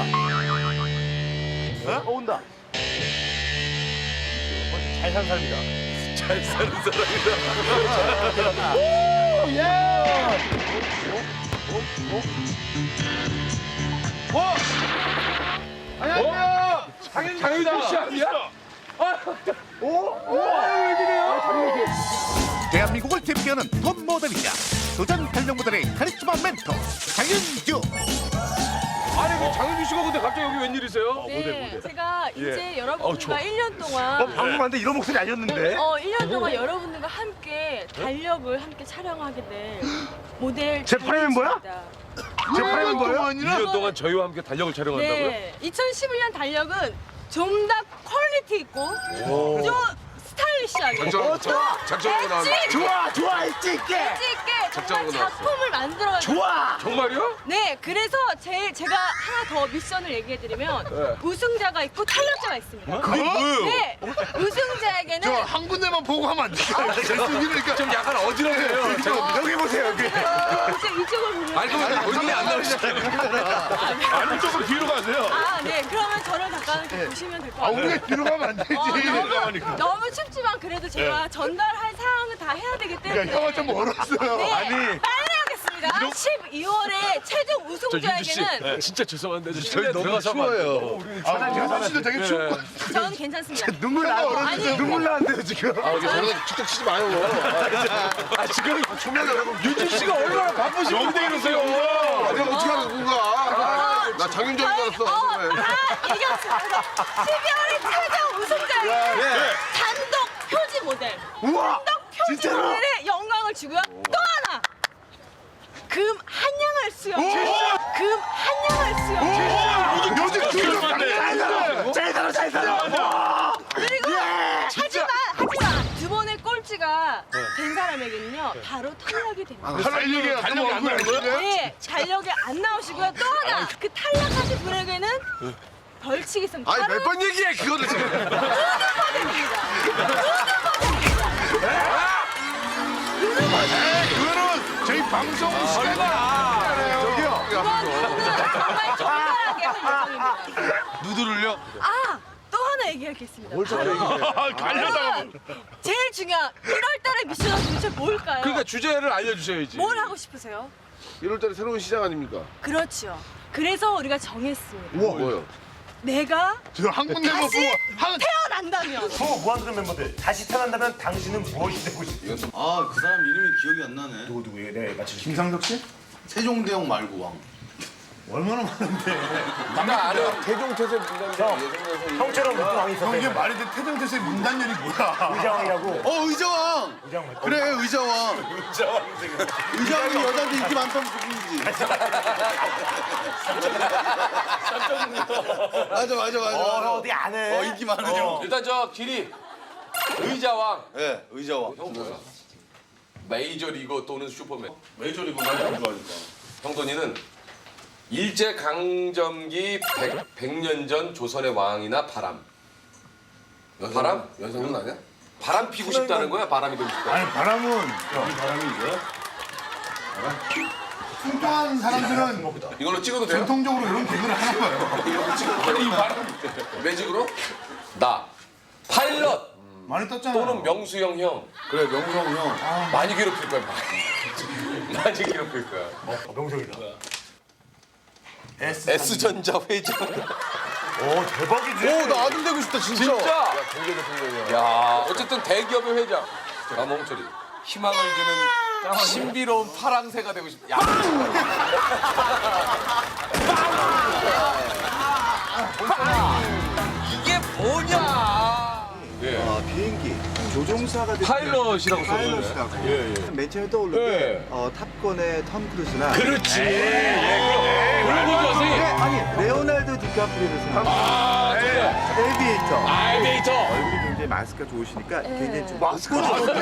온다. 어? 어 온다. 잘 사는 사람이다. 잘 사는 사람이다. 오, 예! 어? 안녕하세요. 장현 장현준 씨 아니야? 오, 오, 왜 그래요? 대한민국을 대표하는 톱 모델이자 도전 활력 모델의 카리스마 멘토 장윤주 아니 그 장현준 씨가 근데 갑자기 여기 웬일이세요? 네, 제가 이제 여러분들과 좋아. 1년 어, 동안 방금 왔는데 이런 목소리 아니었는데? 어, 1년 동안 여러분들과 함께 달력을 함께 촬영하게 될 모델 제 뭐야? 장윤주입니다. 제 프라이팬 뭐예요? 2년 동안 저희와 함께 달력을 촬영한다고요? 네, 2011년 달력은 좀 더 퀄리티 있고 좀 스타일리시하게 작정 작정하고 나왔네. 엣지 좋아, 좋아, 있지 있게. 엣지 작정하고 나왔어. 작품을 만들어가지고 좋아. 정말요? 네, 그래서 제, 제가 하나 더 미션을 얘기해드리면 네. 우승자가 있고 탈락자가 있습니다. 그게 뭐예요? 네, 우승자에게는 한 군데만 보고 하면 안 돼요. 재승이니까. 좀 약간 어지럽네요. 제가 여기 보세요, 여기. 이제 이쪽을 보면 아니 그럼 본인이 안 나오시잖아요. 아니, 조금 뒤로 가세요. 아, 네. 그러면 저를 잠깐 이렇게 보시면 될것 같아요. 우리가 뒤로 가면 안 되지. 어, 너무, 너무 춥지만 그래도 제가 전달할 사항은 다 해야 되기 때문에. 야, 형은 좀 멀었어요. 네, 아니. 빨리 하겠습니다. 12월에 최종 우승자에게는 진짜 죄송한데 저 저희 너무 추워요. 아, 윤수 씨도 되게 춥고. 저는 괜찮습니다. 눈물 나. 아니, 눈물 나는데요, 지금. 아, 저는 툭툭 치지 마요. 아, 지금 윤주 씨가 얼마나 바쁘신 분데 이러세요. 내가 어떻게 하는 건가? 나 장윤정인 줄 알았어. 어, 다 얘기했습니다. 12월에 최종 우승자에게는 단독 표지 모델. 우와! 모델의 영광을 주고요. 또 하나. 금 한양을 수여. 금 한양을 수여. 요즘 주인공 잘 살아. 잘 살아, 잘 살아. 그리고 하지만 하지만 두 번의 꼴찌가 된 사람에게는요 바로 탈락이 됩니다. 달력이 달력이 안 나는 거야? 네, 달력에 안 나오시고요. 또 하나 그 탈락하신 분에게는 벌칙이 있습니다. 아니 바로 몇번 얘기해 그거를 지금. 방송 시간이 저기요. 정말 적절하게 할 예정입니다. 누드를요? 아, 또 하나 얘기할 게 있습니다. 가려다가 여러분, 제일 중요한 1월달의 미션은 도대체 뭘까요? 그러니까 주제를 알려주셔야지. 뭘 하고 싶으세요? 1월달에 새로운 시작 아닙니까? 그렇죠. 그래서 우리가 정했습니다. 뭐요? 내가 저한 다시 보고 한 태어난다면 소 무한도전 멤버들 다시 태어난다면 당신은 무엇이 되고 싶어요? 아 그 사람 이름이 기억이 안 나네. 누구 누구예요? 네 맞추시. 김상덕 씨? 세종대왕 말고 왕. 얼마나 많은데? 나 아는 태종태세 문단자 형처럼 무슨 왕이 형 이게 있었어요? 말이 돼 태정태세 문단열이 뭐야? 의장왕이라고. 어 의자왕. 의장 맞죠? 그래 의자왕. 의자왕 이 여자한테 인기 많다면 그분이지. 맞아 맞아 맞아. 어, 형 맞아. 어디 안 해? 어 인기 많으죠. 일단 저 길이 의자왕 예 네, 의자왕. 메이저리거 또는 슈퍼맨. 메이저리그 많이 안 좋아하니까. 형돈이는 일제 강점기 100, 년전 조선의 왕이나 바람. 바람? 연상은 아니야? 바람 피고 싶다는 거야? 바람이 되고 싶다. 아니 바람은 풍부한 사람들은 이걸로 찍어도 돼요? 전통적으로 이런 개그를 하나 봐요. 이걸로 찍어도 돼? 이 바람. 매직으로? 나. 파일럿 많이 떴잖아. 또는 명수형 형. 그래 명성 형. 많이 괴롭힐 거야. 많이, 많이 괴롭힐 거야. 어, 명성이다. S. S전자 회장. 오 대박이지. 오 나 아들 되고 싶다 진짜. 진짜? 야, 어쨌든 대기업의 회장. 나 멈춰리. 희망을 주는 신비로운 파랑새가 되고 싶다. 야. 이게 뭐냐? 예. 아, 비행기 조종사가 된 파일럿이라고 써요. 파일럿이라고 맨 처음에 떠오른 예. 게 어, 탑 건의 톰 크루즈나 그렇지. 그리고 선생님. 아니 레오날드 디카프리를 생각 아, 저거. 에비에이터 아이데이터. 얼굴이 굉장히 마스크가 좋으시니까 굉장히 좀 마스크도 좋대.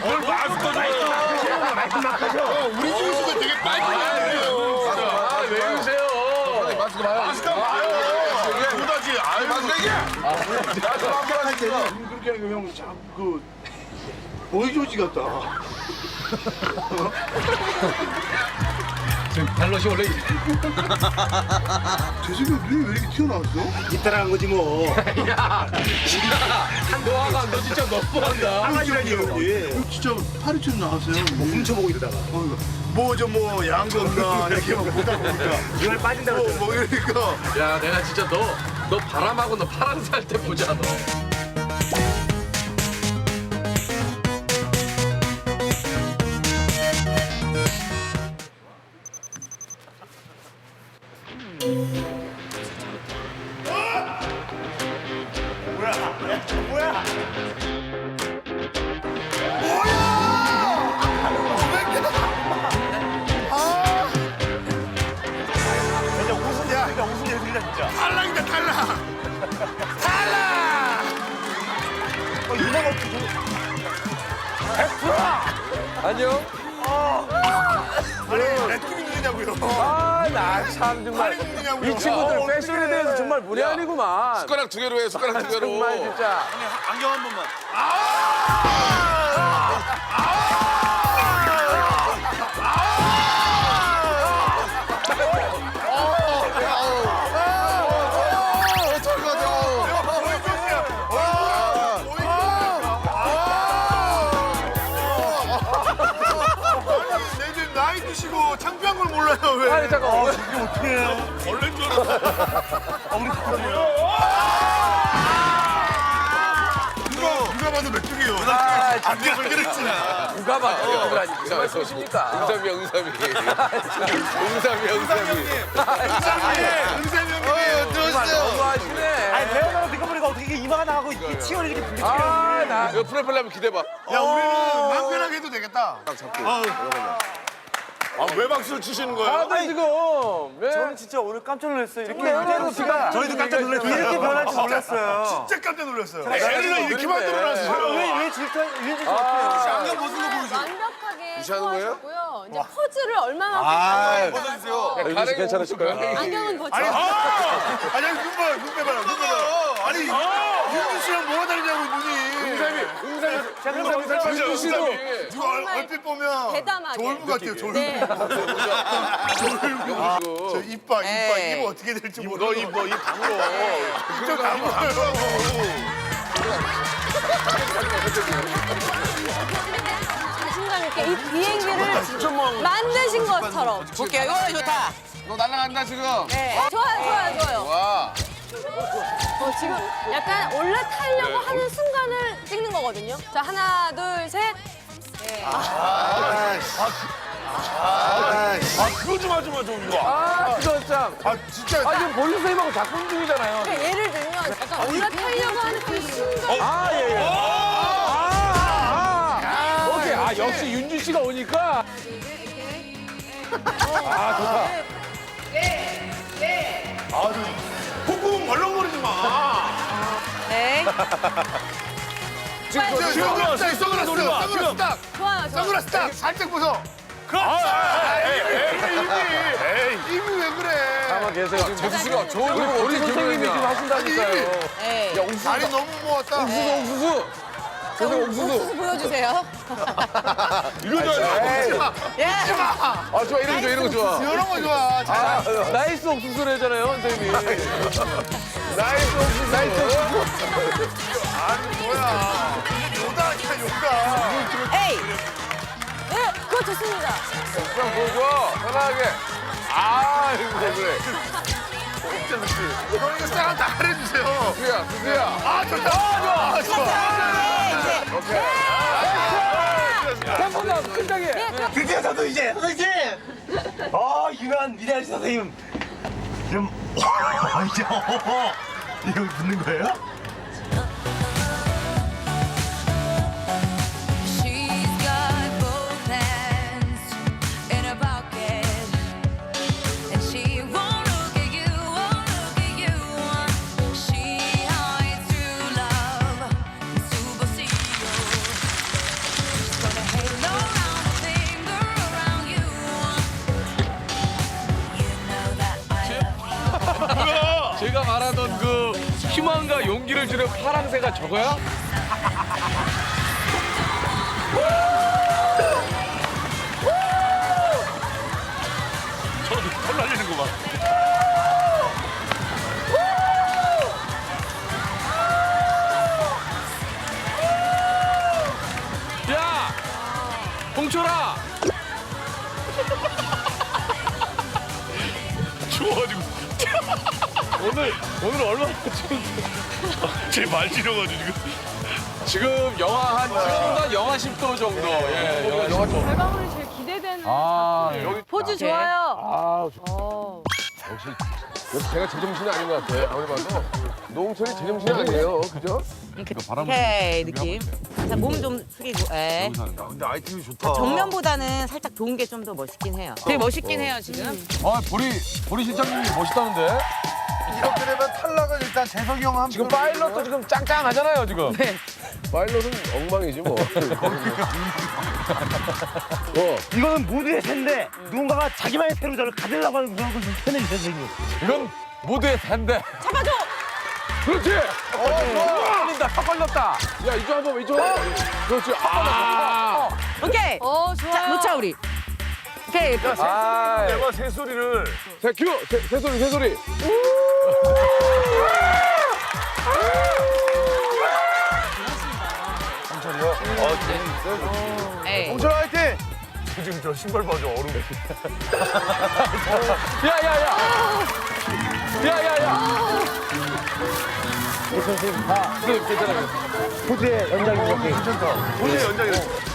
뭘 마스크 좋아요? 우리 중에서도 되게 마이크 아, 왜 이러세요? 마스크 봐요. 마스크 봐요. 보다지. 아유 마스크 얘기해. 할 때는 그렇게 하니까 형 자꾸 그 보이조지 같다. 달럿이 원래 재석이 형 눈이 왜 이렇게 튀어나왔어? 이따라간 거지 뭐. 야, 노아가 너 진짜 너무한다. 하나지라니요. 형 진짜 팔이 튀어 나왔어요. 뭐 훔쳐보고 이러다가. 뭐좀뭐 양도 없나 이렇게 막 보다 보니까 이걸 빠진다고. 뭐, 뭐 이러니까 야, 내가 진짜 너, 너 바람하고 너 파랑새 할때 보자, 너. 안녕. 아니, 레트비 눈이냐고요. 아, 나 참 정말. 이 친구들 패션에 대해서 정말 무례한이구만. 숟가락 두 개로 해 숟가락 두 개로. 정말 진짜. 안경 한 번만. 내 아, 안돼 그랬지. 누가 봐. 누구라니. 무슨 말씀이십니까? 응삼이 응삼이. 응삼이 응삼이. 은샘 형님 들었어요. 너무하시네. 아니, 레오나르도 디카프리가 어떻게 이게 이마가 나가고 이게 치열이 이렇게 부딪히게 아, 나. 이거 한번 기대봐. 야 우리는 마음 편하게 해도 되겠다. 아왜 박수를 치시는 거예요? 다들 지금. 왜? 저는 진짜 오늘 깜짝 놀랐어요. 이렇게 레오나르도 디카- 저희도 깜짝 놀랐어요. 이렇게 변할 줄 몰랐어요. 진짜 깜짝 놀랐어요. 애를 이렇게 만들어놨어요. 질투 윤지 씨 어때요? 안경 벗은 거 보여줘. 완벽하게 무시하는 거예요? 소화하셨고요. 이제 퍼즐을 얼마나 벗어주세요. 윤지 괜찮으실까요? 안경은 벗지 아니, 아니 눈 봐요, 눈 빼봐요, 눈 빼봐요. 아니 윤주 씨랑 뭐가 다르냐고 눈이. 응삼이 응삼이. 자, 그럼 여기서 윤주 씨도. 누가 얼- 얼핏 보면 대담하게. 졸부 같아요, 졸부. 네. 저 이빨, 이빨, 입 어떻게 될지 모르. 너입 너, 입 다물어. 입좀 다물어. 있게 이 비행기를 만드신 것처럼. 볼게요. 이거 좋다. 너 날라간다 지금. 네. 좋아요, 좋아요, 좋아요. 와. 어, 지금 약간 올라타려고 하는 순간을 찍는 거거든요. 자, 하나, 둘, 셋. 아, 그거 좀 하지 마, 좀 이거. 아, 그거 참. 아, 진짜. 아, 지금 볼륨세이버하고 작품 중이잖아요. 그러니까 예를 들면 약간 올라타려고 하는 그 순간. 아, 예, 예. 씨가 오니까. 아, 좋다. 콧구멍 벌렁거리지 마. 네. 지금 지금 딱 선글라스, 선글라스 딱. 좋아요, 좋아요. 선글라스 딱 살짝 벗어. 아, 에이, 입이 왜 그래? 가만 계세요. 재수 씨가 좋은 우리, 선생님이 지금 하신다니까요. 네. 다리 너무 모았다. 옥수수 옥수수. 선생 옥수수. 옥수수 보여주세요. 이러잖아. 예. 아 좋아 이런 거 좋아 이런 거 좋아. 이런 거 좋아. 잘 아, 나이스 옥수수를 하잖아요, 선생님이. 나이스 옥수수. 나이스 옥수수. 뭐야. 요다, 아니야, 요다. 에이. 네, 그거 좋습니다. 그냥 보고 편하게. 아 이거 그래. 형 이거 싹 다 해주세요. 수수야 수수야. 아, 좋다. 아, 좋아. 오케 이. 한번더 끝장에. 드디어 저도 이제 선생님. 어 유명한 미래아시 선생님. 좀 이제 이거 붙는 거예요? 춤을 추는 파랑새가 저거야? 저 털 날리는 거 봐. 오늘 오늘 얼마나 지금 제말 지려가지고 지금. 지금 영하 한 지금보다 영하 10도 정도. 예, 영하 10도. 결과물이 제일 기대되는 아, 여기 포즈 좋아요. 아, 어. 역시 역시 제가 제정신이 아닌 것 같아. 아무리 봐도 노홍철이 제정신이 아니에요. 그죠? 오케이 느낌. 자 몸 좀 숙이고. 에. 근데 아이템이 좋다. 정면보다는 살짝 좋은 게 좀 더 멋있긴 해요. 되게 멋있긴 해요 지금. 아, 보리 보리 실장님이 멋있다는데. 이렇게 되면 탈락은 일단 재석이 형 한. 지금 파일럿도 지금 짱짱하잖아요, 지금. 네. 파일럿은 엉망이지 뭐. 어, 이거는 모두의 새인데 누군가가 자기만의 새로 저를 가지려고 하는 그런 걸좀 해내주세요 선생님. 이건 모두의 산대. 잡아줘. 그렇지. 어, 좋아. 걸린다. 턱 걸렸다. 야, 이쪽 한번 이쪽. 그렇지. 아. 오케이. 어, 좋아요. 자 놓자 우리. 오케이. 아. 내가 새소리를 새 큐. 새, 새 소리, 새 소리. 에이. 홍철 화이팅! 지금 저 신발 봐줘 얼음. 야, 야, 야. 야, 야, 야. 선생님, 괜찮아요. 모두의 연장이 오늘 연장이 하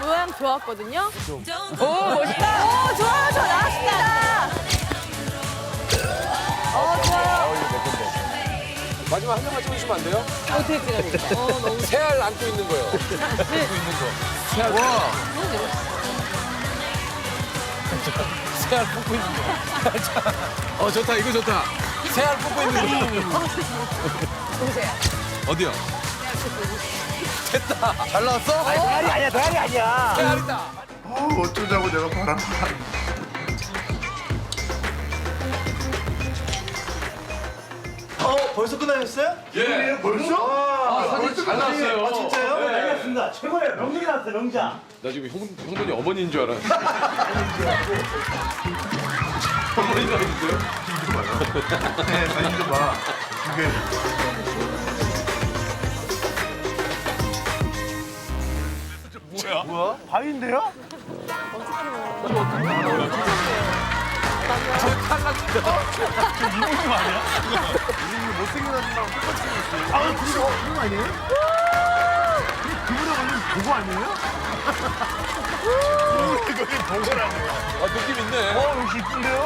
모양 좋았거든요. 오 멋있다. 오, 좋아요. 저 나왔습니다. 어, 좋아요. 마지막 한 장만 찍어주시면 안 돼요? 어떻게 찍어야? 어, 너무 새알 안고 있는 거요. 안고 있는 거. 새알. 와. 새알 뽑고 있는 거. 어, 좋다. 이거 좋다. 새알 뽑고 있는 거. 보세요. 어디요? 잘 나왔어? 대알이 아니야 대알이 아니야. 새알이다. 어, 어쩌자고 내가 바람. 어 벌써 끝나셨어요? 예. 벌써? 아, 사진 잘 나왔어요. 아 진짜요? 네. 알겠습니다. 최고예요. 명령이 나왔어요 명장. 나 지금 형, 형돈이 어머니인 줄 알았어. 어머니인 줄 알았어요? 네, 사진 좀 봐. 이게 뭐야? 바위인데요? 아, 그거 그거 아니에요? 그분에 걸린 그거 아니에요? 그분에 걸린 보고 아니에요? 아, 느낌 있네. 어 역시 이쁜데요?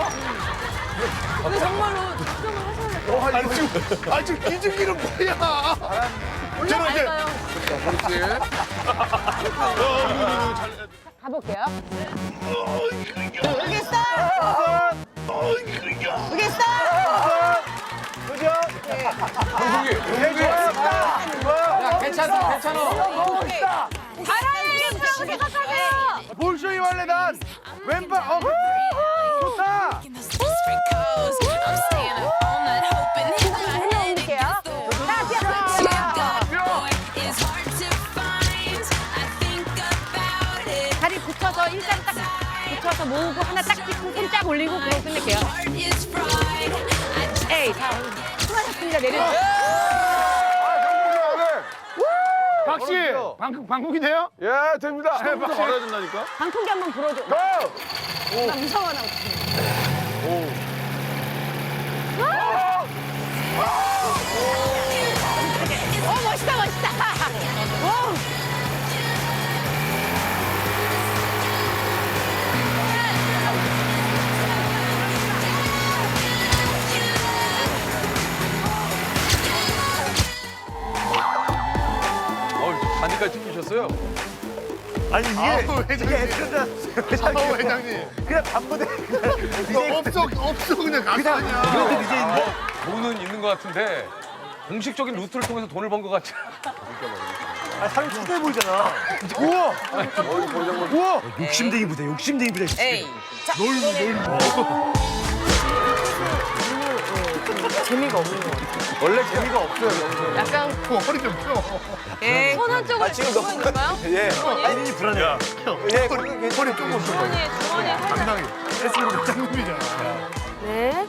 근데 정말로 특정을 하셔야 될것 아니 지금 아 지금 기증기는 뭐야? 저는 이제? 그렇지. 가볼게요. 모르겠어. 모르겠어. 그죠? 야, 괜찮아, 괜찮아. 바람님 뭐라고 생각하세요? 볼쇼이 원래난 왼발 어 붙여서 모으고 하나 딱 찍고 손짝 올리고 그러고 끝낼게요. 에이 다 수고하셨습니다. 내려. 박씨 방금 방국이네요? 예, 됩니다. 박씨. 잘해야 된다니까. 방풍기 한번 불어줘. 나 무서워 나 어떡해. 어 찍으셨어요? 아니 이게 이게 애들다 어, 회장님. 그냥 반부대 이거 없어 없어 그냥 가서 그냥 그냥. 이것도 이제인데 돈은 있는 것 같은데 공식적인 루트를 통해서 돈을 번 것 같지 아 사람 초대 보이잖아. 우와 우와 욕심쟁이 부대 욕심쟁이 부대. 에이. 자. 재미가 없는 것 같아요. 원래 재미가 없어요, 영상. 약간 허리 좀 펴. 에이. 손 한쪽을 주고 있는가요? 예. 아니 불안해. 예. 허리 조금 펴. 주머니에 주머니에 살짝. 당당히. 했으면 장님이잖아. 네.